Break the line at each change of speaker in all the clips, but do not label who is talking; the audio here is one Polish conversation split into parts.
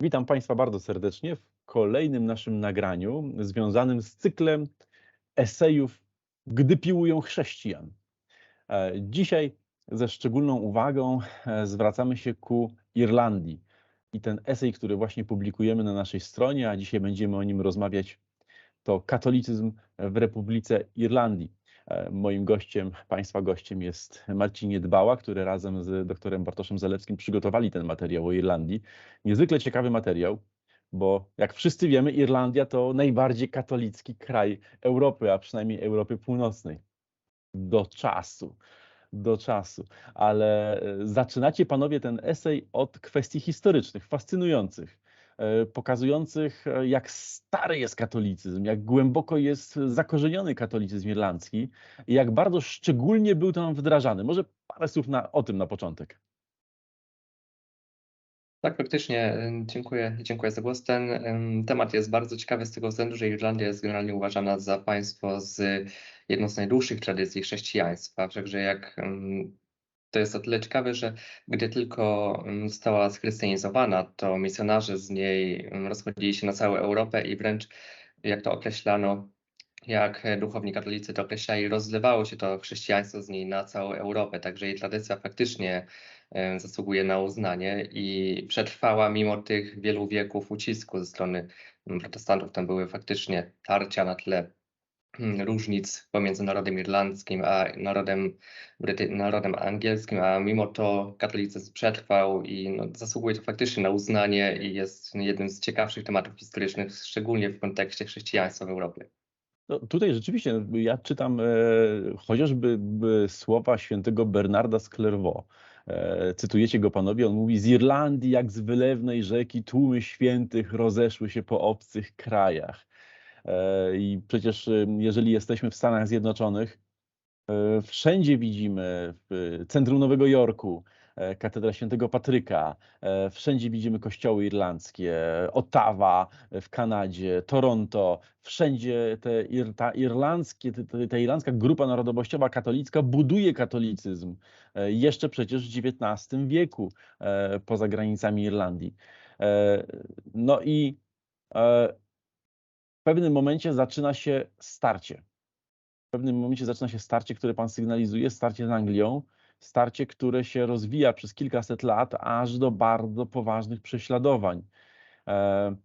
Witam Państwa bardzo serdecznie w kolejnym naszym nagraniu związanym z cyklem esejów Gdy piłują chrześcijan. E, Dzisiaj ze szczególną uwagą e, zwracamy się ku Irlandii. I ten esej, który właśnie publikujemy na naszej stronie, a dzisiaj będziemy o nim rozmawiać, to katolicyzm w Republice Irlandii. E, Moim gościem, Państwa gościem jest Marcin Niedbała, który razem z doktorem Bartoszem Zalewskim przygotowali ten materiał o Irlandii. Niezwykle ciekawy materiał, bo jak wszyscy wiemy, Irlandia to najbardziej katolicki kraj Europy, a przynajmniej Europy Północnej. Do czasu, do czasu. Ale e, zaczynacie panowie ten esej od kwestii historycznych, fascynujących, pokazujących, e, jak stary jest katolicyzm, jak głęboko jest zakorzeniony katolicyzm irlandzki i jak bardzo szczególnie był tam wdrażany. Może parę słów na, o tym na początek.
Tak, faktycznie. Dziękuję, dziękuję za głos. Ten temat jest bardzo ciekawy z tego względu, że Irlandia jest generalnie uważana za państwo z jedną z najdłuższych tradycji chrześcijaństwa. Wszakże jak to jest o tyle ciekawe, że gdy tylko ym, została schrystianizowana, to misjonarze z niej ym, rozchodzili się na całą Europę i wręcz, jak to określano, jak duchowni katolicy to określali, rozlewało się to chrześcijaństwo z niej na całą Europę. Także jej tradycja faktycznie zasługuje na uznanie i przetrwała mimo tych wielu wieków ucisku ze strony mm, protestantów. Tam były faktycznie tarcia na tle mm, różnic pomiędzy narodem irlandzkim a narodem, Bryty- narodem angielskim, a mimo to katolicyzm przetrwał i no, zasługuje to faktycznie na uznanie i jest jednym z ciekawszych tematów historycznych, szczególnie w kontekście chrześcijaństwa w Europie.
No, tutaj rzeczywiście ja czytam e, chociażby b, słowa świętego Bernarda z Clairvaux. E, cytujecie go panowie, on mówi: Z Irlandii, jak z wylewnej rzeki, tłumy świętych rozeszły się po obcych krajach. E, I przecież, e, jeżeli jesteśmy w Stanach Zjednoczonych, e, wszędzie widzimy w centrum Nowego Jorku e, katedra świętego Patryka, wszędzie widzimy kościoły irlandzkie, Ottawa w Kanadzie, Toronto, wszędzie te, ta, irlandzkie, te- ta irlandzka grupa narodowościowa katolicka buduje katolicyzm jeszcze przecież w XIX wieku poza granicami Irlandii. No i w pewnym momencie zaczyna się starcie. W pewnym momencie zaczyna się starcie, które pan sygnalizuje, starcie z Anglią, starcie, które się rozwija przez kilkaset lat, aż do bardzo poważnych prześladowań. E,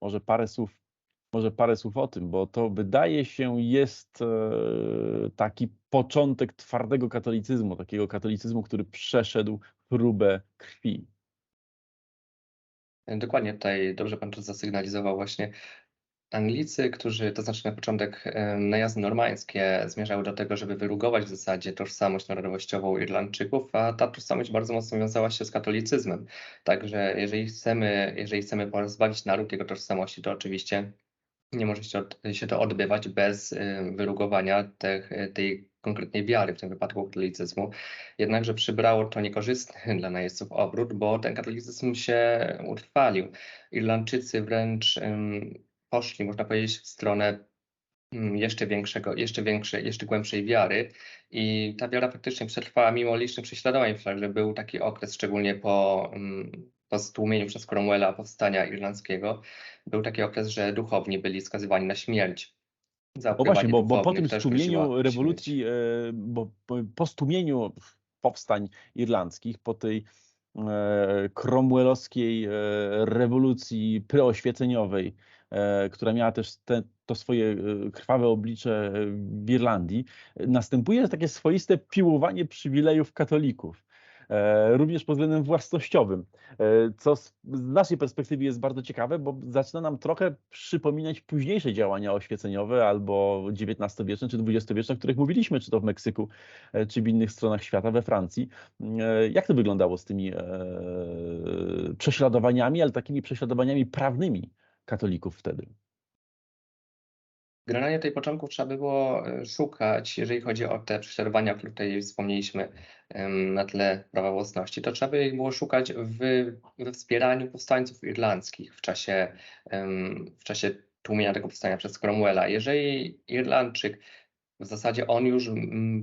może parę słów, może parę słów o tym, bo to wydaje się jest e, taki początek twardego katolicyzmu, takiego katolicyzmu, który przeszedł próbę krwi.
Dokładnie tutaj dobrze pan to zasygnalizował właśnie. Anglicy, którzy, to znaczy na początek najazdy normańskie zmierzały do tego, żeby wyrugować w zasadzie tożsamość narodowościową Irlandczyków, a ta tożsamość bardzo mocno wiązała się z katolicyzmem. Także jeżeli chcemy, jeżeli chcemy pozbawić naród jego tożsamości, to oczywiście nie może się, to odbywać bez wyrugowania tej konkretnej wiary, w tym wypadku katolicyzmu. Jednakże przybrało to niekorzystny dla najeźdźców obrót, bo ten katolicyzm się utrwalił. Irlandczycy wręcz poszli, można powiedzieć, w stronę mm, jeszcze większego, jeszcze większej, jeszcze głębszej wiary i ta wiara faktycznie przetrwała mimo licznych prześladowań, że był taki okres, szczególnie po, mm, po stłumieniu przez Cromwella powstania irlandzkiego, był taki okres, że duchowni byli skazywani na śmierć.
No właśnie, bo, bo po tym stłumieniu
śmierć.
rewolucji, e, bo po, stłumieniu powstań irlandzkich, po tej e, cromwellowskiej e, rewolucji preoświeceniowej, e, która miała też te, to swoje e, krwawe oblicze w Irlandii, następuje takie swoiste piłowanie przywilejów katolików. e, Również pod względem własnościowym, e, co z naszej perspektywy jest bardzo ciekawe, bo zaczyna nam trochę przypominać późniejsze działania oświeceniowe albo XIX-wieczne czy XX-wieczne, o których mówiliśmy, czy to w Meksyku, e, czy w innych stronach świata, we Francji. E, Jak to wyglądało z tymi e, prześladowaniami, ale takimi prześladowaniami prawnymi katolików wtedy?
Generalnie tej początków trzeba by było e, szukać, jeżeli chodzi o te prześladowania, o których tutaj wspomnieliśmy na tle prawa własności, to trzeba by ich było szukać w, we wspieraniu powstańców irlandzkich w czasie, w czasie tłumienia tego powstania przez Cromwella. Jeżeli Irlandczyk w zasadzie on już,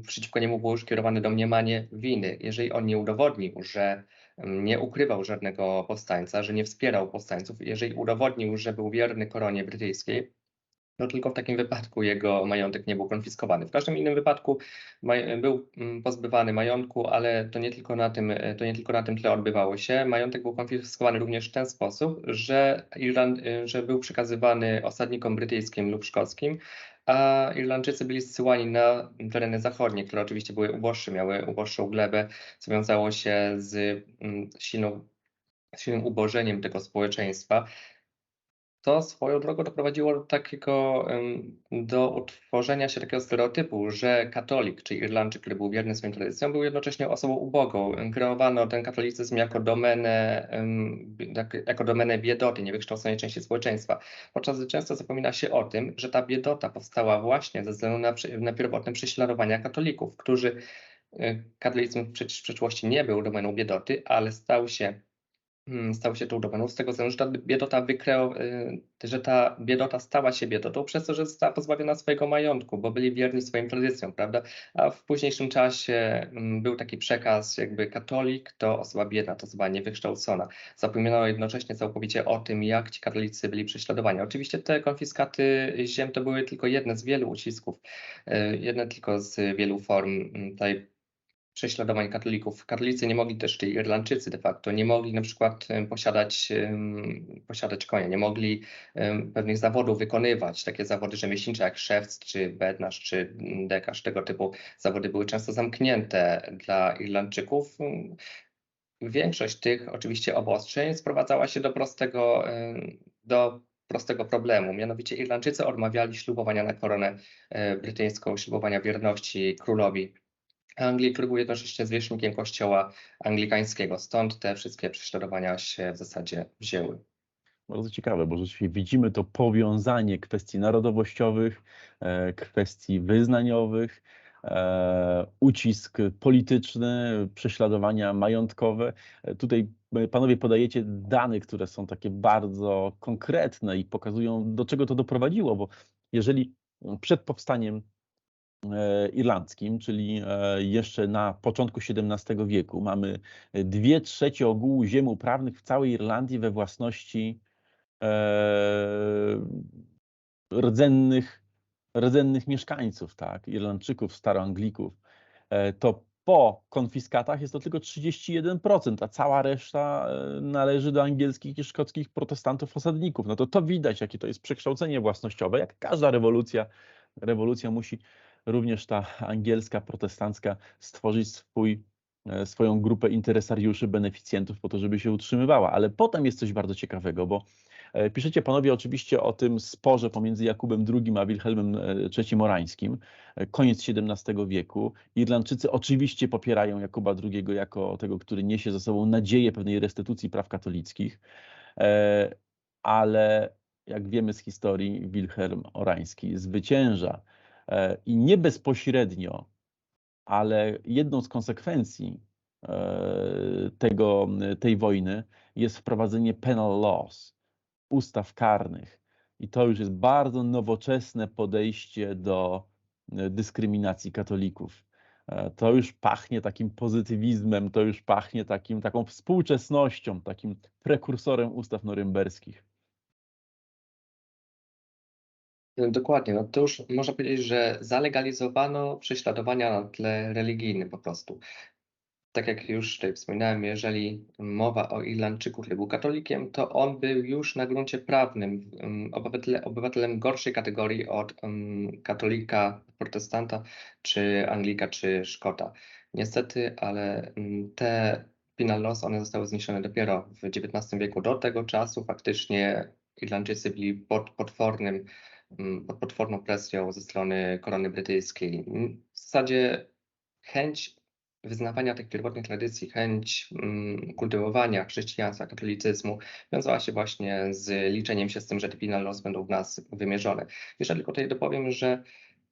przeciwko niemu było już kierowane domniemanie winy. Jeżeli on nie udowodnił, że nie ukrywał żadnego powstańca, że nie wspierał powstańców, jeżeli udowodnił, że był wierny koronie brytyjskiej, no tylko w takim wypadku jego majątek nie był konfiskowany. W każdym innym wypadku był mm, pozbywany majątku, ale to nie tylko na tym, to nie tylko na tym tle odbywało się. Majątek był konfiskowany również w ten sposób, że, Irland, że był przekazywany osadnikom brytyjskim lub szkockim, a Irlandczycy byli zsyłani na tereny zachodnie, które oczywiście były uboższe, miały uboższą glebę, co wiązało się z mm, silną, silnym ubożeniem tego społeczeństwa to swoją drogą doprowadziło do takiego, do utworzenia się takiego stereotypu, że katolik, czy Irlandczyk, który był wierny swoim tradycjom, był jednocześnie osobą ubogą. Kreowano ten katolicyzm jako domenę, tak, jako domenę biedoty, niewykształconej części społeczeństwa. Podczas gdy często zapomina się o tym, że ta biedota powstała właśnie ze względu na, na pierwotne prześladowania katolików, którzy y, katolicyzm w przeszłości nie był domeną biedoty, ale stał się stał się tą domeną z tego względu, że ta biedota wykreo, y, że ta biedota stała się biedotą przez to, że została pozbawiona swojego majątku, bo byli wierni swoim tradycjom, prawda? A w późniejszym czasie mm, był taki przekaz, jakby katolik to osoba biedna, to osoba niewykształcona. Zapominano jednocześnie całkowicie o tym, jak ci katolicy byli prześladowani. Oczywiście te konfiskaty ziem to były tylko jedne z wielu ucisków, y, jedne tylko z wielu form mm, tej prześladowań katolików. Katolicy nie mogli też, czyli Irlandczycy de facto, nie mogli na przykład posiadać, posiadać konia, nie mogli pewnych zawodów wykonywać. Takie zawody rzemieślnicze jak szewc, czy bednarz, czy dekarz, tego typu zawody były często zamknięte dla Irlandczyków. Większość tych oczywiście obostrzeń sprowadzała się do prostego, do prostego problemu. Mianowicie Irlandczycy odmawiali ślubowania na koronę e, brytyjską, ślubowania wierności królowi Anglii, jednocześnie zwierzchnikiem kościoła anglikańskiego. Stąd te wszystkie prześladowania się w zasadzie wzięły.
Bardzo ciekawe, bo rzeczywiście widzimy to powiązanie kwestii narodowościowych, e, kwestii wyznaniowych, e, ucisk polityczny, prześladowania majątkowe. E, tutaj panowie podajecie dane, które są takie bardzo konkretne i pokazują, do czego to doprowadziło, bo jeżeli przed powstaniem irlandzkim, czyli e, jeszcze na początku XVII wieku. Mamy dwie trzecie ogółu ziem uprawnych w całej Irlandii we własności e, rdzennych, rdzennych mieszkańców, tak, Irlandczyków, staroanglików. To po konfiskatach jest to tylko 31%, a cała reszta należy do angielskich i szkockich protestantów osadników. No to to widać, jakie to jest przekształcenie własnościowe. Jak każda rewolucja, rewolucja musi również ta angielska, protestancka stworzyć swój, e, swoją grupę interesariuszy, beneficjentów po to, żeby się utrzymywała. Ale potem jest coś bardzo ciekawego, bo e, piszecie panowie oczywiście o tym sporze pomiędzy Jakubem II a Wilhelmem III e, Morańskim, koniec XVII wieku. Irlandczycy oczywiście popierają Jakuba II jako tego, który niesie ze sobą nadzieję pewnej restytucji praw katolickich, ale jak wiemy z historii, Wilhelm Orański zwycięża I nie bezpośrednio, ale jedną z konsekwencji e, tego, tej wojny jest wprowadzenie penal laws, ustaw karnych. I to już jest bardzo nowoczesne podejście do e, dyskryminacji katolików. To już pachnie takim pozytywizmem, to już pachnie takim, taką współczesnością, takim prekursorem ustaw norymberskich.
Dokładnie, no to już można powiedzieć, że zalegalizowano prześladowania na tle religijnym po prostu. Tak jak już tutaj wspominałem, jeżeli mowa o Irlandczyku, który był katolikiem, to on był już na gruncie prawnym obywatele, obywatelem gorszej kategorii od um, katolika, protestanta, czy Anglika, czy Szkota. Niestety, ale te penal laws, one zostały zniesione dopiero w XIX wieku. Do tego czasu faktycznie Irlandczycy byli pod potwornym Mm, pod potworną presją ze strony korony brytyjskiej. Mm, w zasadzie chęć wyznawania tych pierwotnych tradycji, chęć mm, kultywowania chrześcijaństwa, katolicyzmu wiązała się właśnie z liczeniem się z tym, że te penal laws będą w nas wymierzone. Jeszcze tylko tutaj dopowiem, że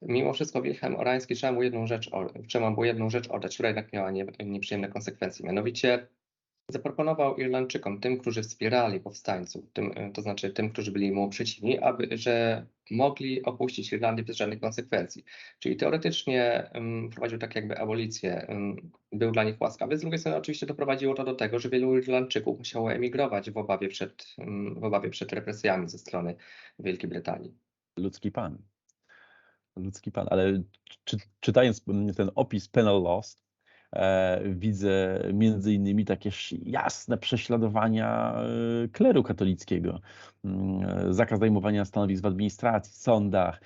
mimo wszystko Wilhelm Orański trzeba mu jedną rzecz, trzeba mu jedną rzecz oddać, która jednak miała nie, nieprzyjemne konsekwencje. Mianowicie zaproponował Irlandczykom, tym, którzy wspierali powstańców, tym, to znaczy tym, którzy byli mu przeciwni, aby, że mogli opuścić Irlandię bez żadnych konsekwencji. Czyli teoretycznie um, prowadził tak jakby abolicję, um, był dla nich łaskawy. Z drugiej strony oczywiście doprowadziło to do tego, że wielu Irlandczyków musiało emigrować w obawie przed, um, w obawie przed represjami ze strony Wielkiej Brytanii.
Ludzki pan. Ludzki pan, ale czy, czytając ten opis Penal Lost, E, widzę między innymi takie jasne prześladowania e, kleru katolickiego, mm, e, zakaz zajmowania stanowisk w administracji, sądach.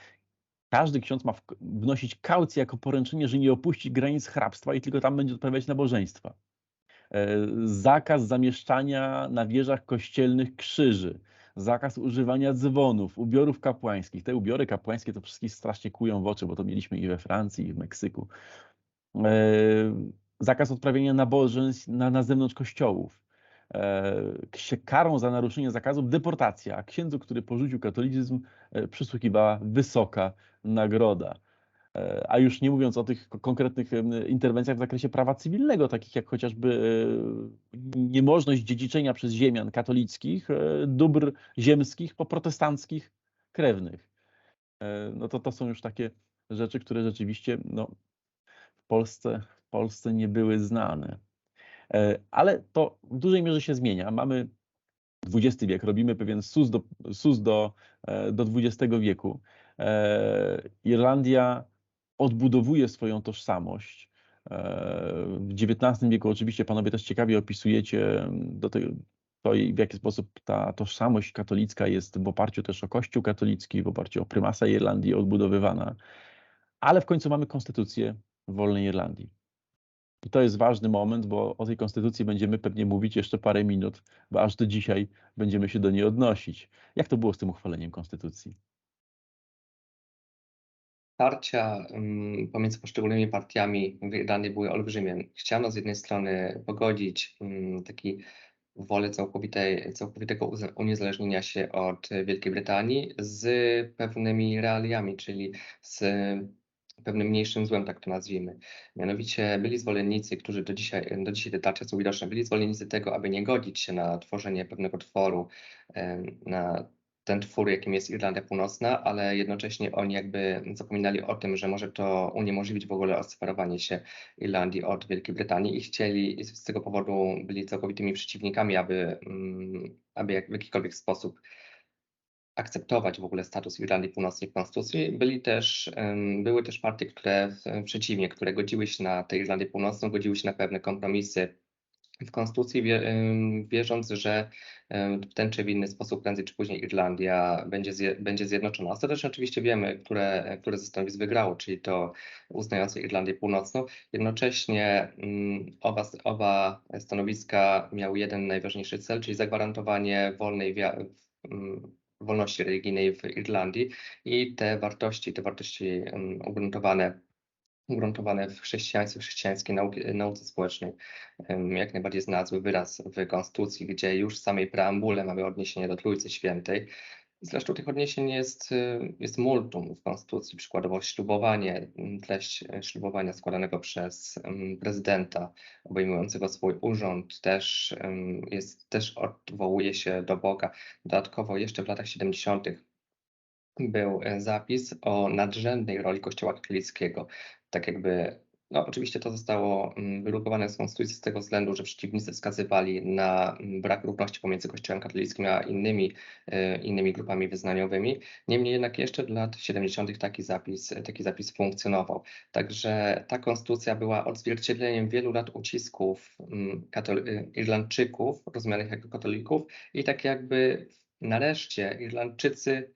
Każdy ksiądz ma wnosić kaucję jako poręczenie, że nie opuści granic hrabstwa i tylko tam będzie odprawiać nabożeństwa. Zakaz zamieszczania na wieżach kościelnych krzyży, zakaz używania dzwonów, ubiorów kapłańskich. Te ubiory kapłańskie to wszystkich strasznie kują w oczy, bo to mieliśmy i we Francji, i w Meksyku. E, zakaz odprawiania nabożeństw na, na zewnątrz kościołów. E, karą za naruszenie zakazów deportacja, a księdzu, który porzucił katolicyzm, e, przysługiwała wysoka nagroda. A już nie mówiąc o tych konkretnych interwencjach w zakresie prawa cywilnego, takich jak chociażby niemożność dziedziczenia przez ziemian katolickich dóbr ziemskich po protestanckich krewnych. No to to są już takie rzeczy, które rzeczywiście no, Polsce, w Polsce nie były znane. E, ale to w dużej mierze się zmienia. Mamy XX wiek, robimy pewien sus do, sus do, e, do XX wieku. E, Irlandia odbudowuje swoją tożsamość. W XIX wieku oczywiście panowie też ciekawie opisujecie do tego, to, w jaki sposób ta tożsamość katolicka jest w oparciu też o Kościół katolicki, w oparciu o prymasa Irlandii odbudowywana. Ale w końcu mamy konstytucję wolnej Irlandii. I to jest ważny moment, bo o tej konstytucji będziemy pewnie mówić jeszcze parę minut, bo aż do dzisiaj będziemy się do niej odnosić. Jak to było z tym uchwaleniem konstytucji?
Starcia mm, pomiędzy poszczególnymi partiami w Irlandii były olbrzymie. Chciano z jednej strony pogodzić mm, taki wolę całkowitej, całkowitego uniezależnienia się od Wielkiej Brytanii z pewnymi realiami, czyli z pewnym mniejszym złem, tak to nazwijmy. Mianowicie byli zwolennicy, którzy do dzisiaj, do dzisiaj te tarcze są widoczne, byli zwolennicy tego, aby nie godzić się na tworzenie pewnego tworu, na ten twór, jakim jest Irlandia Północna, ale jednocześnie oni jakby zapominali o tym, że może to uniemożliwić w ogóle odseparowanie się Irlandii od Wielkiej Brytanii i chcieli, z tego powodu byli całkowitymi przeciwnikami, aby, mm, aby w jakikolwiek sposób akceptować w ogóle status Irlandii Północnej w konstytucji. Byli też, były też partie, które przeciwnie, które godziły się na tę Irlandię Północną, godziły się na pewne kompromisy w konstytucji, wierząc, że w ten czy w inny sposób prędzej czy później Irlandia będzie, zje, będzie zjednoczona. Ostatecznie oczywiście wiemy, które, które ze stanowisk wygrało, czyli to uznające Irlandię Północną. Jednocześnie oba, oba stanowiska miały jeden najważniejszy cel, czyli zagwarantowanie wolnej wiary wolności religijnej w Irlandii i te wartości, te wartości ugruntowane ugruntowane w chrześcijaństwie, w chrześcijańskiej nauki, nauce społecznej, jak najbardziej znalazły wyraz w Konstytucji, gdzie już w samej preambule mamy odniesienie do Trójcy Świętej, Zresztą tych odniesień jest, y, jest multum w Konstytucji, przykładowo ślubowanie, treść e, ślubowania składanego przez prezydenta obejmującego swój urząd też, jest, też odwołuje się do Boga. Dodatkowo jeszcze w latach 70. był e, zapis o nadrzędnej roli Kościoła katolickiego, tak jakby no, oczywiście to zostało mm, wyrugowane z konstytucji z tego względu, że przeciwnicy wskazywali na mm, brak równości pomiędzy Kościołem katolickim a innymi, e, innymi grupami wyznaniowymi. Niemniej jednak jeszcze w lat 70. taki zapis, taki zapis funkcjonował. Także ta konstytucja była odzwierciedleniem wielu lat ucisków mm, Irlandczyków, rozumianych jako katolików i tak jakby nareszcie Irlandczycy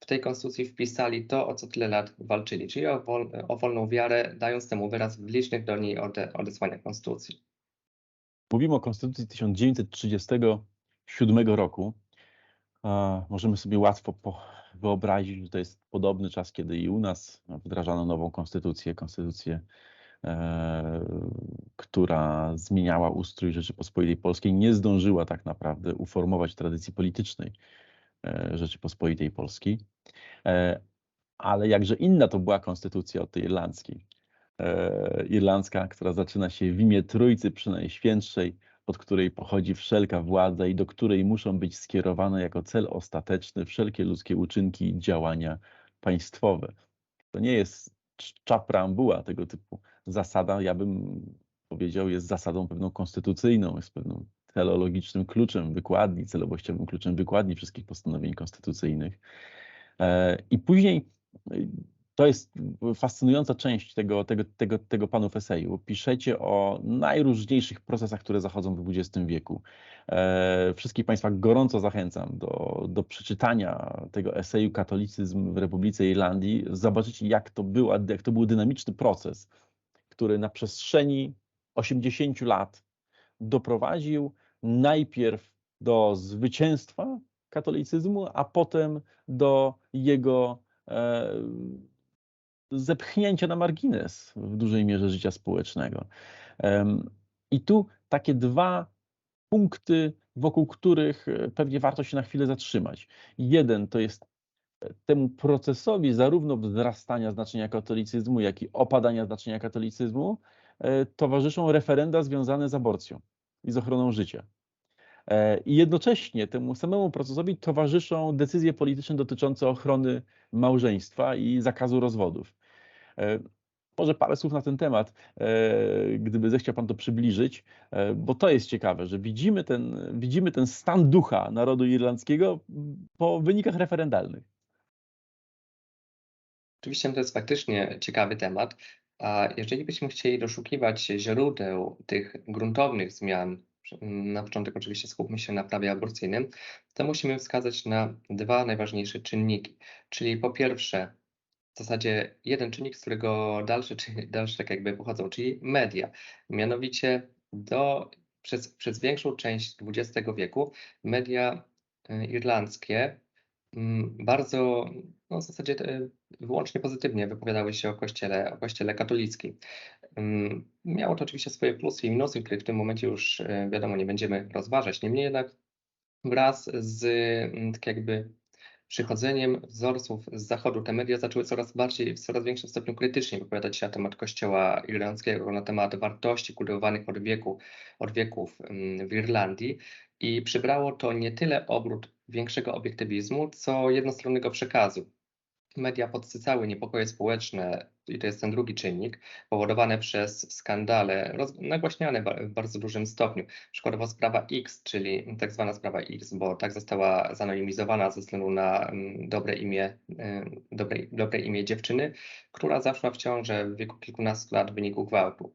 w tej konstytucji wpisali to, o co tyle lat walczyli, czyli o, wol, o wolną wiarę, dając temu wyraz w licznych do niej ode, odesłaniach konstytucji.
Mówimy o konstytucji 1937 roku. możemy sobie łatwo wyobrazić, że to jest podobny czas, kiedy i u nas wdrażano nową konstytucję, konstytucję, e, która zmieniała ustrój Rzeczypospolitej Polskiej, nie zdążyła tak naprawdę uformować tradycji politycznej Rzeczypospolitej Polskiej. E, ale jakże inna to była konstytucja od tej irlandzkiej. E, irlandzka, która zaczyna się w imię Trójcy Przynajświętszej, od której pochodzi wszelka władza i do której muszą być skierowane jako cel ostateczny wszelkie ludzkie uczynki i działania państwowe. To nie jest czcza preambuła tego typu zasada, ja bym powiedział, jest zasadą pewną konstytucyjną, jest pewną teleologicznym kluczem wykładni, celowościowym kluczem wykładni wszystkich postanowień konstytucyjnych. E, I później to jest fascynująca część tego, tego, tego, tego panów eseju. Piszecie o najróżniejszych procesach, które zachodzą w XX wieku. E, wszystkich Państwa gorąco zachęcam do, do przeczytania tego eseju Katolicyzm w Republice Irlandii. Zobaczycie, jak to, była, jak to był dynamiczny proces, który na przestrzeni 80 lat doprowadził najpierw do zwycięstwa katolicyzmu, a potem do jego e, zepchnięcia na margines w dużej mierze życia społecznego. I tu takie dwa punkty, wokół których e, pewnie warto się na chwilę zatrzymać. Jeden to jest e, temu procesowi zarówno wzrastania znaczenia katolicyzmu, jak i opadania znaczenia katolicyzmu towarzyszą referenda związane z aborcją i z ochroną życia. I jednocześnie temu samemu procesowi towarzyszą decyzje polityczne dotyczące ochrony małżeństwa i zakazu rozwodów. E, może parę słów na ten temat, e, gdyby zechciał Pan to przybliżyć, e, bo to jest ciekawe, że widzimy ten, widzimy ten stan ducha narodu irlandzkiego po wynikach referendalnych.
Oczywiście to jest faktycznie ciekawy temat. A jeżeli byśmy chcieli doszukiwać źródeł tych gruntownych zmian, na początek oczywiście skupmy się na prawie aborcyjnym, to musimy wskazać na dwa najważniejsze czynniki. Czyli po pierwsze w zasadzie jeden czynnik, z którego dalsze, dalsze tak jakby pochodzą, czyli media. Mianowicie do, przez, przez większą część XX wieku media e, irlandzkie mm, bardzo, no w zasadzie e, wyłącznie pozytywnie wypowiadały się o kościele, o kościele katolickim. Mm, miało to oczywiście swoje plusy i minusy, których w tym momencie już e, wiadomo nie będziemy rozważać. Niemniej jednak wraz z mm, tak jakby przychodzeniem wzorców z zachodu te media zaczęły coraz bardziej, w coraz większym stopniu krytycznie wypowiadać się na temat kościoła irlandzkiego, na temat wartości kultywowanych od, wieku, od wieków mm, w Irlandii i przybrało to nie tyle obrót większego obiektywizmu, co jednostronnego przekazu media podsycały niepokoje społeczne, i to jest ten drugi czynnik, powodowane przez skandale, nagłaśniane w bardzo dużym stopniu. Przykładowo sprawa X, czyli tak zwana sprawa X, bo tak została zanonimizowana ze względu na mm, dobre imię, y, dobre, dobre imię dziewczyny, która zaszła w ciążę w wieku kilkunastu lat w wyniku gwałtu.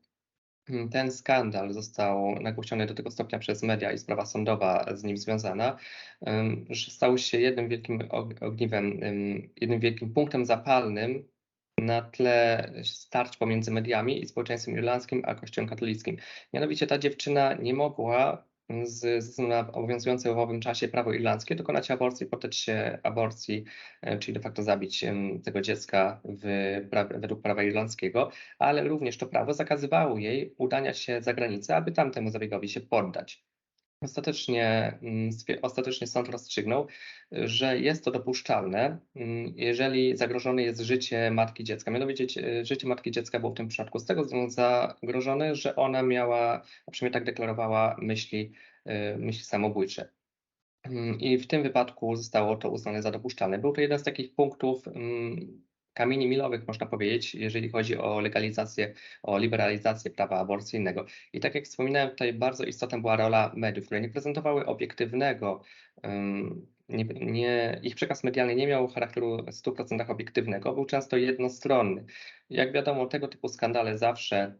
Ten skandal został nagłośniony do tego stopnia przez media i sprawa sądowa z nim związana, że stał się jednym wielkim ogniwem, jednym wielkim punktem zapalnym na tle starć pomiędzy mediami i społeczeństwem irlandzkim a kościołem katolickim. Mianowicie ta dziewczyna nie mogła z, z na obowiązujące w owym czasie prawo irlandzkie dokonać aborcji, poddać się aborcji, e, czyli de facto zabić tego dziecka w, według prawa irlandzkiego, ale również to prawo zakazywało jej udania się za granicę, aby tamtemu zabiegowi się poddać. Ostatecznie, mm, ostatecznie sąd rozstrzygnął, że jest to dopuszczalne, mm, jeżeli zagrożone jest życie matki dziecka. Mianowicie życie matki dziecka było w tym przypadku z tego względu zagrożone, że ona miała, przynajmniej tak deklarowała, myśli, e, myśli samobójcze. Mm, I w tym wypadku zostało to uznane za dopuszczalne. Był to jeden z takich punktów kamieni milowych, można powiedzieć, jeżeli chodzi o legalizację, o liberalizację prawa aborcyjnego. I tak jak wspominałem, tutaj bardzo istotna była rola mediów, które nie prezentowały obiektywnego, nie, nie, ich przekaz medialny nie miał charakteru 100% obiektywnego, był często jednostronny. Jak wiadomo, tego typu skandale zawsze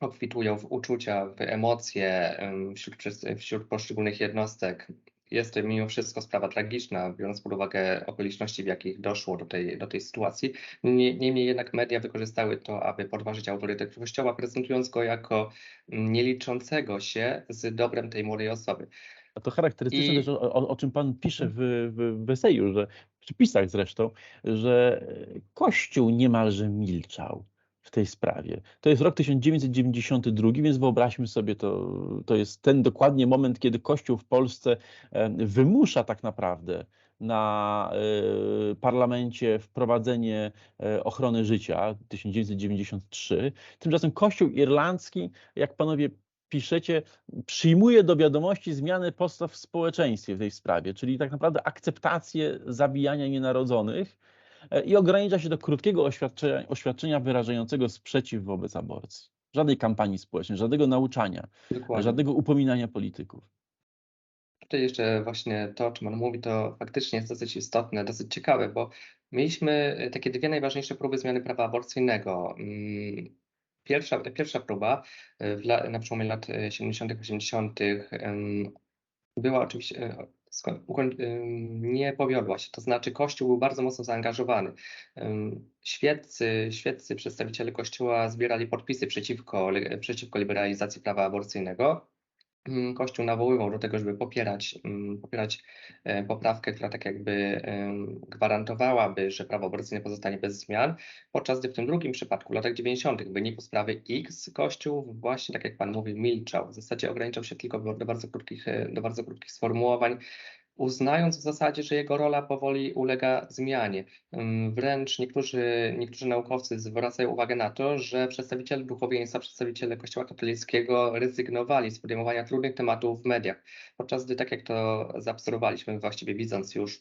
obfitują w uczucia, w emocje wśród, wśród poszczególnych jednostek jest to mimo wszystko sprawa tragiczna, biorąc pod uwagę okoliczności, w jakich doszło do tej, do tej sytuacji. Niemniej jednak media wykorzystały to, aby podważyć autorytet Kościoła, prezentując go jako nieliczącego się z dobrem tej młodej osoby.
A to charakterystyczne I... też, o, o, czym Pan pisze w, w, w eseju, że, w przypisach zresztą, że Kościół niemalże milczał w tej sprawie. To jest rok 1992, więc wyobraźmy sobie, to, to jest ten dokładnie moment, kiedy Kościół w Polsce e, wymusza tak naprawdę na e, parlamencie wprowadzenie e, ochrony życia 1993. Tymczasem Kościół irlandzki, jak panowie piszecie, przyjmuje do wiadomości zmiany postaw w społeczeństwie w tej sprawie, czyli tak naprawdę akceptację zabijania nienarodzonych i ogranicza się do krótkiego oświadczenia, oświadczenia wyrażającego sprzeciw wobec aborcji. Żadnej kampanii społecznej, żadnego nauczania, Dokładnie. żadnego upominania polityków.
Tutaj jeszcze właśnie to, o czym on mówi, to faktycznie jest dosyć istotne, dosyć ciekawe, bo mieliśmy e, takie dwie najważniejsze próby zmiany prawa aborcyjnego. Mm, pierwsza, pierwsza próba e, w, na przełomie lat 70., 80. była oczywiście e, nie powiodła się. To znaczy, Kościół był bardzo mocno zaangażowany. Świeccy, świeccy przedstawiciele Kościoła zbierali podpisy przeciwko, przeciwko liberalizacji prawa aborcyjnego. Mm, Kościół nawoływał do tego, żeby popierać, mm, popierać e, poprawkę, która tak jakby gwarantowałaby, że prawo aborcyjne pozostanie bez zmian, podczas gdy w tym drugim przypadku, w latach 90., w wyniku sprawy X, Kościół właśnie, tak jak Pan mówi, milczał. W zasadzie ograniczał się tylko do bardzo krótkich, e, do bardzo krótkich sformułowań, uznając w zasadzie, że jego rola powoli ulega zmianie. Wręcz niektórzy, niektórzy naukowcy zwracają uwagę na to, że przedstawiciele duchowieństwa, przedstawiciele Kościoła katolickiego rezygnowali z podejmowania trudnych tematów w mediach, podczas gdy, tak jak to zaobserwowaliśmy, właściwie widząc już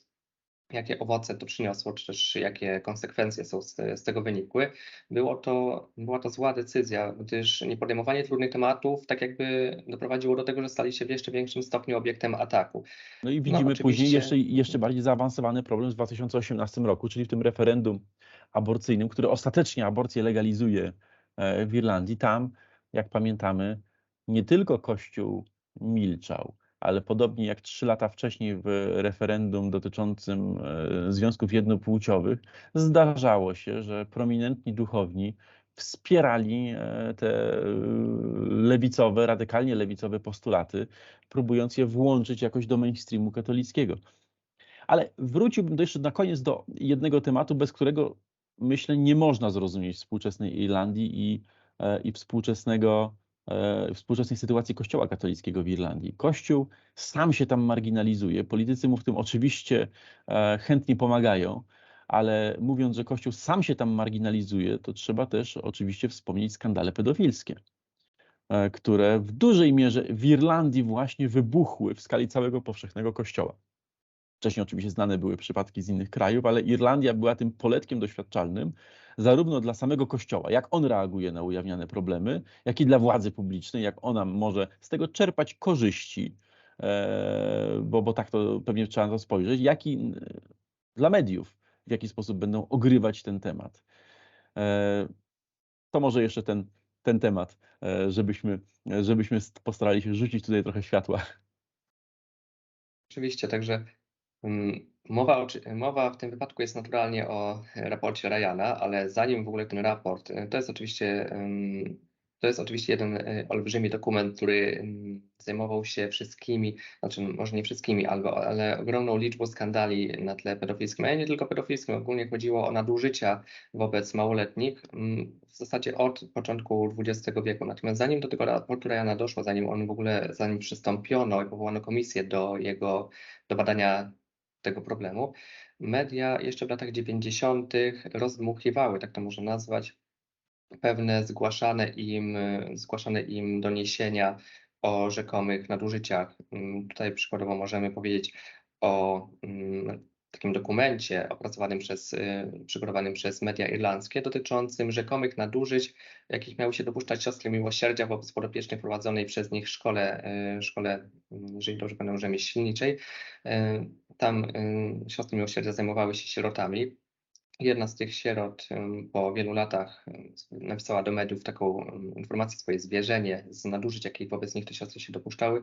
jakie owoce to przyniosło, czy też jakie konsekwencje są z, z, tego wynikły, było to, była to zła decyzja, gdyż niepodejmowanie trudnych tematów tak jakby doprowadziło do tego, że stali się w jeszcze większym stopniu obiektem ataku.
No i no, widzimy no, później jeszcze, jeszcze bardziej zaawansowany problem w 2018 roku, czyli w tym referendum aborcyjnym, które ostatecznie aborcję legalizuje e, w Irlandii. Tam, jak pamiętamy, nie tylko Kościół milczał, ale podobnie jak trzy lata wcześniej w referendum dotyczącym e, związków jednopłciowych, zdarzało się, że prominentni duchowni wspierali e, te lewicowe, radykalnie lewicowe postulaty, próbując je włączyć jakoś do mainstreamu katolickiego. Ale wróciłbym jeszcze na koniec do jednego tematu, bez którego myślę nie można zrozumieć współczesnej Irlandii i, e, i współczesnego E, współczesnej sytuacji Kościoła katolickiego w Irlandii. Kościół sam się tam marginalizuje. Politycy mu w tym oczywiście e, chętnie pomagają, ale mówiąc, że Kościół sam się tam marginalizuje, to trzeba też oczywiście wspomnieć skandale pedofilskie, e, które w dużej mierze w Irlandii właśnie wybuchły w skali całego powszechnego Kościoła. Wcześniej oczywiście znane były przypadki z innych krajów, ale Irlandia była tym poletkiem doświadczalnym, zarówno dla samego Kościoła, jak on reaguje na ujawniane problemy, jak i dla władzy publicznej, jak ona może z tego czerpać korzyści, e, bo, bo tak to pewnie trzeba to spojrzeć, jak i dla mediów, w jaki sposób będą ogrywać ten temat. E, to może jeszcze ten, ten temat, e, żebyśmy, żebyśmy postarali się rzucić tutaj trochę światła.
Oczywiście, także Mm, mowa, mowa w tym wypadku jest naturalnie o raporcie Ryana, ale zanim w ogóle ten raport, y, to jest oczywiście, to jest oczywiście jeden y, olbrzymi dokument, który zajmował się wszystkimi, znaczy może nie wszystkimi, ale ogromną liczbą skandali na tle pedofilskim, ale nie tylko pedofilskim, ogólnie chodziło o nadużycia wobec małoletnich w zasadzie od początku XX wieku. Natomiast zanim do tego raportu Ryana doszło, zanim on w ogóle, zanim przystąpiono i powołano komisję do jego, do badania tego problemu. Media jeszcze w latach 90. rozdmuchiwały, tak to można nazwać, pewne zgłaszane im, zgłaszane im doniesienia o rzekomych nadużyciach. Mm, tutaj przykładowo możemy powiedzieć o mm, takim dokumencie opracowanym przez, y, przygotowanym przez media irlandzkie dotyczącym rzekomych nadużyć, jakich miały się dopuszczać siostry miłosierdzia wobec podopiecznej prowadzonej przez nich szkole, y, szkole mm, jeżeli dobrze pamiętam, rzemieślniczej. Y, tam siostry miłosierdzia zajmowały się sierotami. Jedna z tych sierot po wielu latach napisała do mediów taką informację, swoje zwierzenie z nadużyć, jakich wobec nich te siostry się dopuszczały.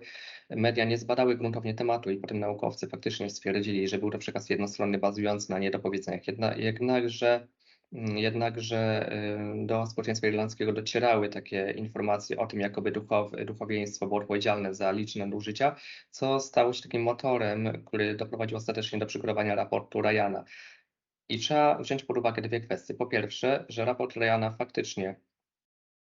Media nie zbadały gruntownie tematu i potem naukowcy faktycznie stwierdzili, że był to przekaz jednostronny bazujący na niedopowiedzeniach. Jedna, jednakże Jednakże do społeczeństwa irlandzkiego docierały takie informacje o tym, jakoby duchow, duchowieństwo było odpowiedzialne za liczne nadużycia, co stało się takim motorem, który doprowadził ostatecznie do przygotowania raportu Ryana. I trzeba wziąć pod uwagę dwie kwestie. Po pierwsze, że raport Ryana faktycznie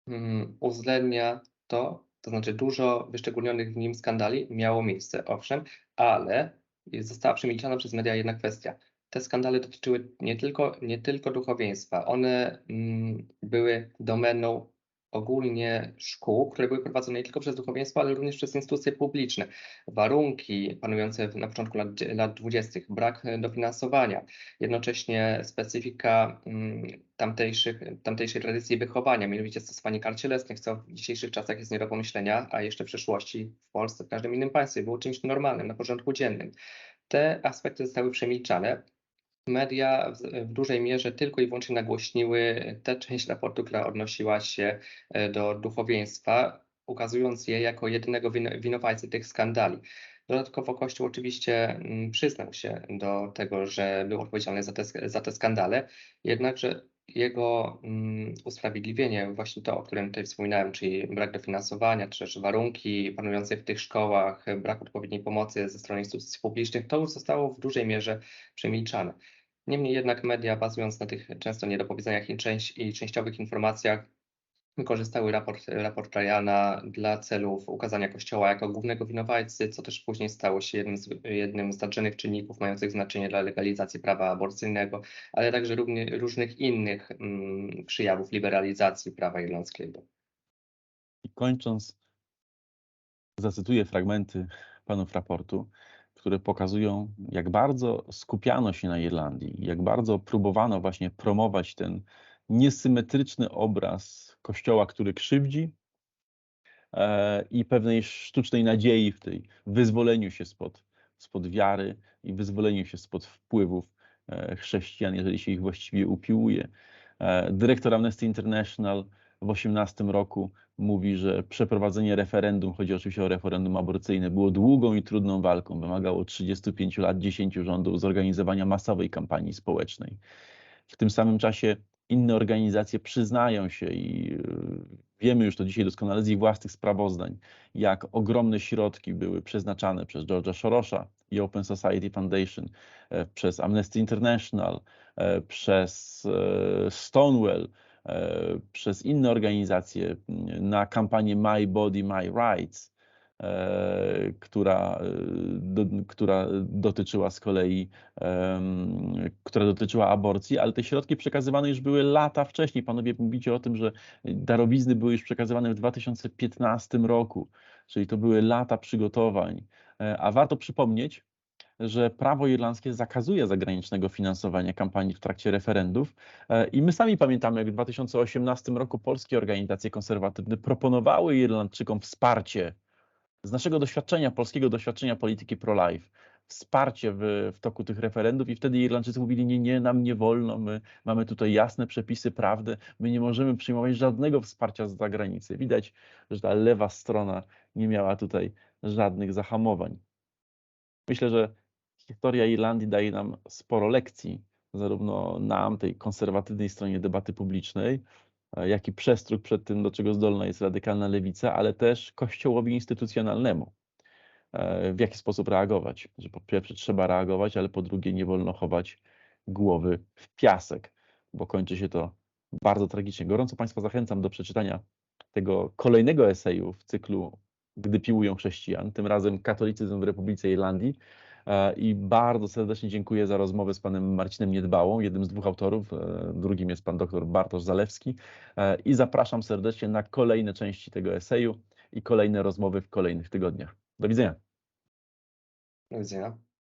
um, uwzględnia to, to znaczy dużo wyszczególnionych w nim skandali miało miejsce, owszem, ale została przemilczana przez media jedna kwestia. Te skandale dotyczyły nie tylko, nie tylko duchowieństwa, one mm, były domeną ogólnie szkół, które były prowadzone nie tylko przez duchowieństwo, ale również przez instytucje publiczne. Warunki panujące na początku lat, lat 20., brak dofinansowania, jednocześnie specyfika mm, tamtejszych, tamtejszej tradycji wychowania, mianowicie stosowanie kar cielesnych, co w dzisiejszych czasach jest nie do pomyślenia, a jeszcze w przeszłości w Polsce, w każdym innym państwie było czymś normalnym, na porządku dziennym. Te aspekty zostały przemilczane, media w, dużej mierze tylko i wyłącznie nagłośniły tę część raportu, która odnosiła się e, do duchowieństwa, ukazując je jako jedynego win winowajcy tych skandali. Dodatkowo Kościół oczywiście mm, przyznał się do tego, że był odpowiedzialny za te, za te skandale, jednakże jego um, usprawiedliwienie, właśnie to, o którym tutaj wspominałem, czyli brak dofinansowania, czy też warunki panujące w tych szkołach, brak odpowiedniej pomocy ze strony instytucji publicznych, to już zostało w dużej mierze przemilczane. Niemniej jednak media, bazując na tych często niedopowiedzeniach i, część, i częściowych informacjach, wykorzystały raport, raport Ryana dla celów ukazania Kościoła jako głównego winowajcy, co też później stało się jednym z, jednym z znacznych czynników mających znaczenie dla legalizacji prawa aborcyjnego, ale także równie, różnych innych mm, przyjawów liberalizacji prawa irlandzkiego.
I kończąc, zacytuję fragmenty panów raportu które pokazują, jak bardzo skupiano się na Irlandii, jak bardzo próbowano właśnie promować ten niesymetryczny obraz kościoła, który krzywdzi e, i pewnej sztucznej nadziei w tej wyzwoleniu się spod, spod wiary i wyzwoleniu się spod wpływów e, chrześcijan, jeżeli się ich właściwie upiłuje. E, dyrektor Amnesty International w 18 roku mówi, że przeprowadzenie referendum, chodzi oczywiście o referendum aborcyjne, było długą i trudną walką. Wymagało 35 lat, 10 rządów, zorganizowania masowej kampanii społecznej. W tym samym czasie inne organizacje przyznają się i y, wiemy już to dzisiaj doskonale z ich własnych sprawozdań, jak ogromne środki były przeznaczane przez George'a Sorosza i Open Society Foundation, e, przez Amnesty International, e, przez e, Stonewall, E, przez inne organizacje na kampanię My Body, My Rights, e, która, e, do, która dotyczyła z kolei, która dotyczyła aborcji, ale te środki przekazywane już były lata wcześniej. Panowie mówicie o tym, że darowizny były już przekazywane w 2015 roku, czyli to były lata przygotowań. A warto przypomnieć, że prawo irlandzkie zakazuje zagranicznego finansowania kampanii w trakcie referendów. E, I my sami pamiętamy, jak w 2018 roku polskie organizacje konserwatywne proponowały Irlandczykom wsparcie z naszego doświadczenia, polskiego doświadczenia polityki pro-life, wsparcie w, w toku tych referendów i wtedy Irlandczycy mówili, nie, nie, nam nie wolno, my mamy tutaj jasne przepisy prawdy, my nie możemy przyjmować żadnego wsparcia z zagranicy. Widać, że ta lewa strona nie miała tutaj żadnych zahamowań. Myślę, że historia Irlandii daje nam sporo lekcji, zarówno nam, tej konserwatywnej stronie debaty publicznej, e, jak i przestróg przed tym, do czego zdolna jest radykalna lewica, ale też kościołowi instytucjonalnemu. E, w jaki sposób reagować? Że po pierwsze trzeba reagować, ale po drugie nie wolno chować głowy w piasek, bo kończy się to bardzo tragicznie. Gorąco Państwa zachęcam do przeczytania tego kolejnego eseju w cyklu Gdy piłują chrześcijan, tym razem katolicyzm w Republice Irlandii. E, I bardzo serdecznie dziękuję za rozmowę z panem Marcinem Niedbałą, jednym z dwóch autorów. E, drugim jest pan doktor Bartosz Zalewski. E, I zapraszam serdecznie na kolejne części tego eseju i kolejne rozmowy w kolejnych tygodniach. Do widzenia.
Do widzenia.